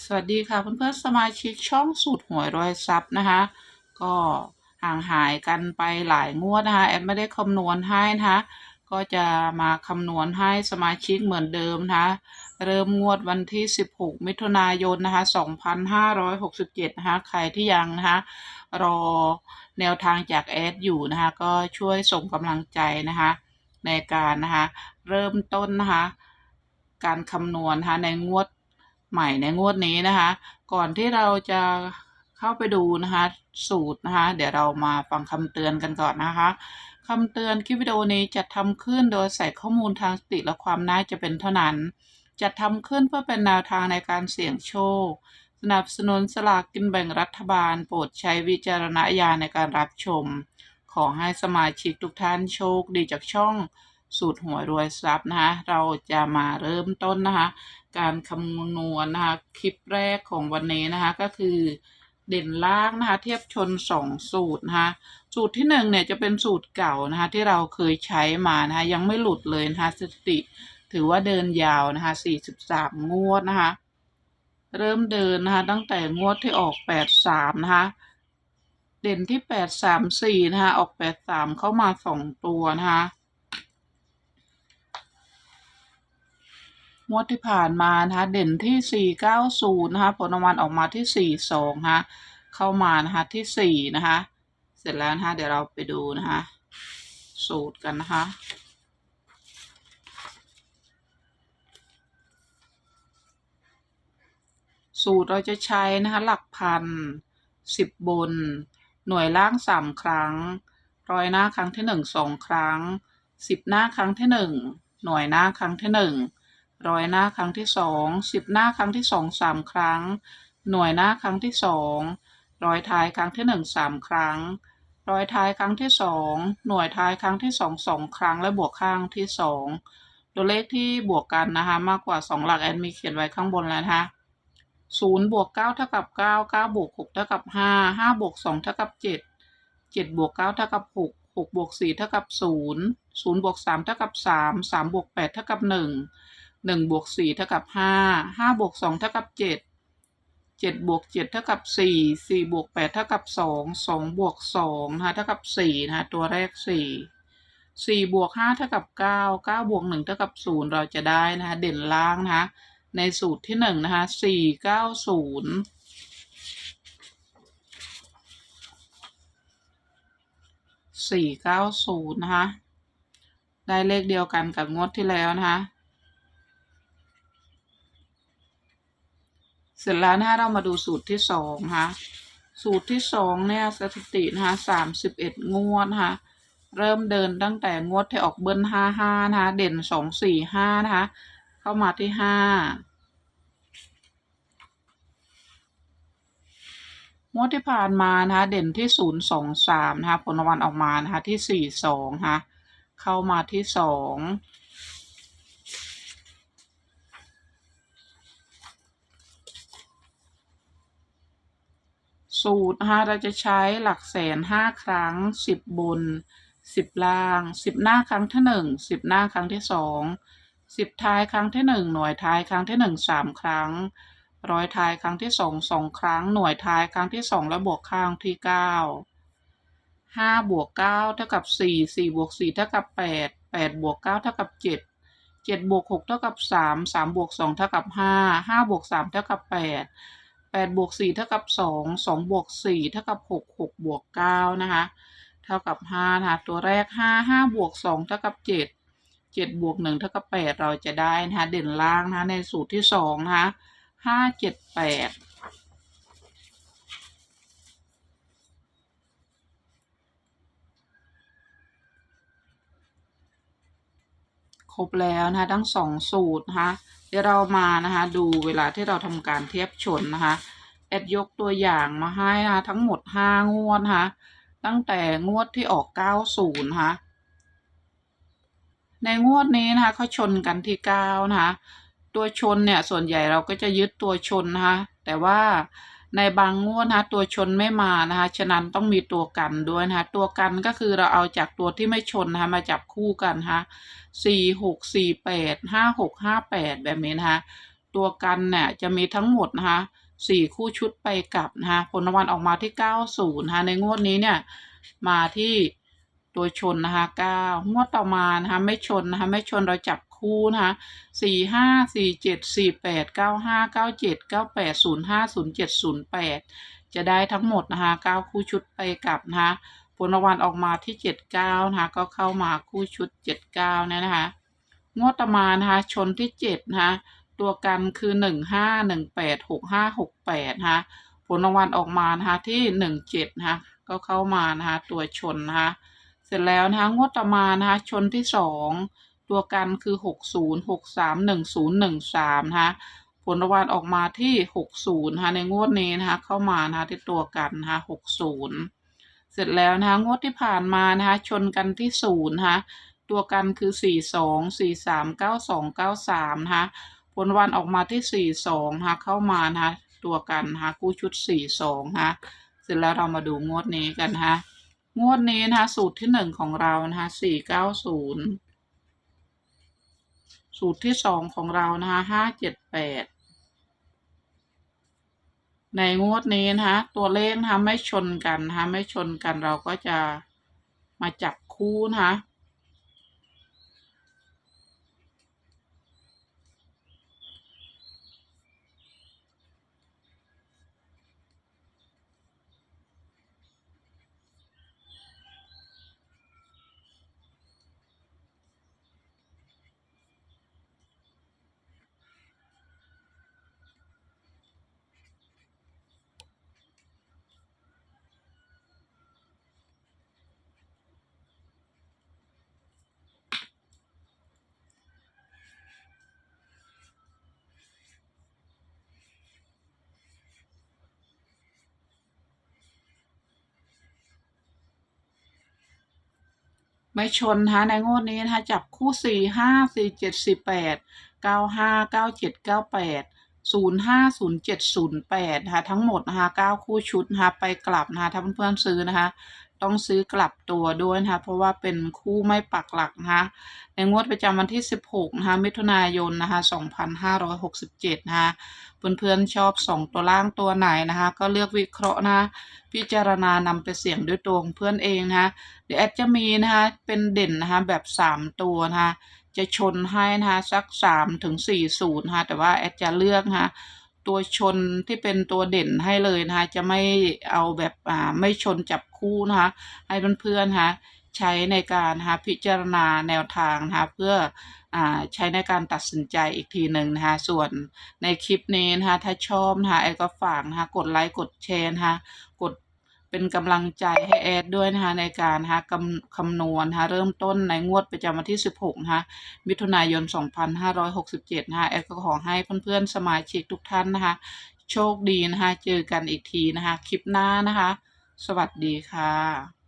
สวัสดีค่ะเพื่อนๆสมาชิกช่องสูตรหวยรวยทรัพย์นะคะ ก็ห่างหายกันไปหลายงวดนะคะแอดไม่ได้คำนวณให้นะคะก็จะมาคำนวณให้สมาชิกเหมือนเดิมนะคะเริ่มงวดวันที่ 16 มิถุนายนนะคะ2567นะคะใครที่ยังนะคะรอแนวทางจากแอดอยู่นะคะก็ช่วยส่งกำลังใจนะคะในการนะคะเริ่มต้นนะคะการคำนวณนะคะในงวด ใหม่ในงวดนี้นะคะ ก่อนที่เราจะเข้าไปดูนะคะ สูตรนะคะ เดี๋ยวเรามาฟังคำเตือนกันก่อนนะคะคำเตือนคลิปวิดีโอนี้จะทำขึ้นโดยใส่ข้อมูลทางสติและความน่าจะเป็นเท่านั้นจะทำขึ้นเพื่อเป็นแนวทางในการเสี่ยงโชค สนับสนุนสลากกินแบ่งรัฐบาล โปรดใช้วิจารณญาณในการรับชม ขอให้สมาชิกทุกท่านโชคดีจากช่องสูตรหวยรวยทรัพย์นะคะ เราจะมาเริ่มต้นนะคะ การคำนวณนะคะคลิปแรกของวันนี้นะคะ ก็คือเด่นล่างนะคะ เทียบชนสองสูตรนะคะสูตรที่หนึ่งเนี่ยจะเป็นสูตรเก่านะคะ ที่เราเคยใช้มานะคะยังไม่หลุดเลยนะคะสถิติถือว่าเดินยาวนะคะสี่สิบสามงวดนะคะ เริ่มเดินนะคะตั้งแต่งวดที่ออกแปดสามนะคะ เด่นที่แปดสามสี่นะคะ ออกแปดสามเข้ามาสองตัวนะคะ งวดที่ผ่านมานะคะเด่นที่ 490 นะคะ ผลรางวัลออกมาที่ 42 นะคะ เข้ามานะคะที่ 4 นะคะ เสร็จแล้วนะคะเดี๋ยวเราไปดูนะคะ สูตรกันนะคะสูตรเราจะใช้นะคะหลักพันสิบบน หน่วยล่างสามครั้ง ร้อยหน้าครั้งที่หนึ่งสองครั้งสิบหน้าครั้งที่หนึ่งหน่วยหน้าครั้งที่หนึ่ง ร้อยหน้าครั้งที่สองสิบหน้าครั้งที่สองสามครั้ง หน่วยหน้าครั้งที่สองร้อยท้ายครั้งที่หนึ่งสามครั้ง ร้อยท้ายครั้งที่สองหน่วยท้ายครั้งที่สองสองครั้งและบวกข้างที่สองตัวเลขที่บวกกันนะคะมากกว่าสองหลักแอดมีเขียนไว้ข้างบนแล้วนะคะศูนย์บวกเก้าเท่ากับเก้าเก้าบวกหกเท่ากับห้าห้าบวกสองเท่ากับเจ็ดเจ็ดบวกเก้าเท่ากับหกหกบวกสี่เท่ากับศูนย์ศูนย์บวกสามเท่ากับสามสามบวกแปดเท่ากับหนึ่ง หนึ่งบวกสี่เท่ากับห้าห้าบวกสองเท่ากับเจ็ดเจ็ดบวกเจ็ดเท่ากับสี่สี่บวกแปดเท่ากับสองสองบวกสองนะคะเท่ากับสี่นะคะตัวแรกสี่สี่บวกห้าเท่ากับเก้าเก้าบวกหนึ่งเท่ากับศูนย์เราจะได้นะคะเด่นล่างนะคะในสูตรที่หนึ่งนะคะสี่เก้าศูนย์สี่เก้าศูนย์นะคะได้เลขเดียวกันกับงวดที่แล้วนะคะ เสร็จแล้วนะคะเรามาดูสูตรที่สองนะคะสูตรที่สองเนี่ยสถิตินะคะสามสิบเอ็ดงวดนะคะเริ่มเดินตั้งแต่งวดที่ออกเบิ้ลห้าห้านะคะเด่นสองสี่ห้านะคะเข้ามาที่ห้างวดที่ผ่านมานะคะเด่นที่ศูนย์สองสามนะคะผลรางวัลออกมานะคะที่สี่สองนะคะเข้ามาที่สอง สูตรนะคะเราจะใช้หลักแสนห้าครั้งสิบบนสิบล่างสิบหน้าครั้งที่หนึ่งสิบหน้าครั้งที่สองสิบท้ายครั้งที่หนึ่งหน่วยท้ายครั้งที่หนึ่งสามครั้งร้อยท้ายครั้งที่สองสองครั้งหน่วยท้ายครั้งที่สองและบวกข้างที่เก้าห้าบวกเก้าเท่ากับสี่สี่บวกสี่เท่ากับแปดแปดบวกเก้าเท่ากับเจ็ดเจ็ดบวกหกเท่ากับสามสามบวกสองเท่ากับห้าห้าบวกสามเท่ากับแปด แปดบวกสี่เท่ากับสองสองบวกสี่เท่ากับหกหกบวกเก้านะคะ เท่ากับห้านะคะตัวแรกห้าห้าบวกสองเท่ากับเจ็ดเจ็ดบวกหนึ่งเท่ากับแปดเราจะได้นะคะเด่นล่างนะคะในสูตรที่สองนะคะห้าเจ็ดแปดครบแล้วนะคะทั้งสองสูตรนะคะ เดี๋ยวเรามานะคะดูเวลาที่เราทำการเทียบชนนะคะแอดยกตัวอย่างมาให้นะคะทั้งหมดห้างวดนะคะตั้งแต่งวดที่ออกเก้าศูนย์นะคะในงวดนี้นะคะเขาชนกันที่เก้านะคะ ตัวชนเนี่ยส่วนใหญ่เราก็จะยึดตัวชนนะคะ แต่ว่าในบางงวดนะคะตัวชนไม่มานะคะฉะนั้นต้องมีตัวกันด้วยนะคะตัวกันก็คือเราเอาจากตัวที่ไม่ชนนะคะมาจับคู่กันนะคะสี่หกสี่แปดห้าหกห้าแปดแบบนี้นะคะตัวกันเนี่ยจะมีทั้งหมดนะคะสี่คู่ชุดไปกลับนะคะผลรางวัลออกมาที่เก้าศูนย์นะคะในงวดนี้เนี่ยมาที่ตัวชนนะคะเก้างวดต่อมานะคะไม่ชนนะคะไม่ชนเราจับ คู่นะคะสี่ห้าสี่เจ็ดสี่แปดเก้าห้าเก้าเจ็ดเก้าแปดศูนย์ห้าศูนย์เจ็ดศูนย์แปดจะได้ทั้งหมดนะคะเก้าคู่ชุดไปกลับนะคะผลรางวัลออกมาที่เจ็ดเก้านะคะก็เข้ามาคู่ชุดเจ็ดเก้าเนี่ยนะคะงวดตมานะคะชนที่เจ็ดนะคะตัวกันคือหนึ่งห้าหนึ่งแปดหกห้าหกแปดนะคะผลรางวัลออกมานะคะที่หนึ่งเจ็ดนะคะก็เข้ามานะคะตัวชนนะคะเสร็จแล้วนะคะงวดต่อมานะคะชนที่สอง ตัวกันคือหกศูนย์หกสามหนึ่งศูนย์หนึ่งสามนะคะผลรางวัลออกมาที่หกศูนย์นะคะในงวดนี้นะคะเข้ามานะคะที่ตัวกันนะคะหกศูนย์เสร็จแล้วนะคะงวดที่ผ่านมานะคะชนกันที่ศูนย์นะคะตัวกันคือสี่สองสี่สามเก้าสองเก้าสามนะคะผลวันออกมาที่สี่สองนะคะเข้ามานะคะตัวกันนะคะกู้ชุดสี่สองนะคะเสร็จแล้วเรามาดูงวดนี้กันนะคะงวดนี้นะคะสูตรที่หนึ่งของเรานะคะสี่เก้าศูนย์ สูตรที่สองของเรานะคะห้าเจ็ดแปดในงวดนี้นะคะตัวเลขนะคะไม่ชนกันนะคะไม่ชนกันเราก็จะมาจับคู่นะคะ ไม่ชนนะคะในงวดนี้นะคะจับคู่สี่ห้าสี่เจ็ดสี่แปดเก้าห้าเก้าเจ็ดเก้าแปดศูนย์ห้าศูนย์เจ็ดศูนย์แปดนะคะทั้งหมดนะคะเก้าคู่ชุดนะคะไปกลับนะคะถ้าเพื่อนๆซื้อนะคะ ต้องซื้อกลับตัวด้วยนะคะ เพราะว่าเป็นคู่ไม่ปักหลักนะคะ ในงวดประจำวันที่ 16 นะคะ มิถุนายนนะคะ 2567 นะคะ เพื่อนๆชอบสองตัวล่างตัวไหนนะคะ ก็เลือกวิเคราะห์นะ พิจารณานำไปเสี่ยงด้วยตัวของเพื่อนเองนะคะ เดี๋ยวแอดจะมีนะคะ เป็นเด่นนะคะ แบบ 3 ตัวนะคะ จะชนให้นะคะ สัก3ถึง4ศูนย์นะคะ แต่ว่าแอดจะเลือกนะคะ ตัวชนที่เป็นตัวเด่นให้เลยนะคะจะไม่เอาแบบอ่าไม่ชนจับคู่นะคะให้เพื่อนๆนะคะใช้ในการนะคะพิจารณาแนวทางนะคะเพื่ออ่าใช้ในการตัดสินใจอีกทีหนึ่งนะคะส่วนในคลิปนี้นะคะถ้าชอบนะคะแอดก็ฝากนะคะกดไลค์กดแชร์นะคะกด เป็นกำลังใจให้แอดด้วยนะคะในการนะคะคำคำนวณนะคะเริ่มต้นในงวดประจำวันที่ 16นะคะมิถุนายน 2567นะคะแอดก็ขอให้เพื่อนๆสมาชิกทุกท่านนะคะโชคดีนะคะเจอกันอีกทีนะคะคลิปหน้านะคะ สวัสดีค่ะ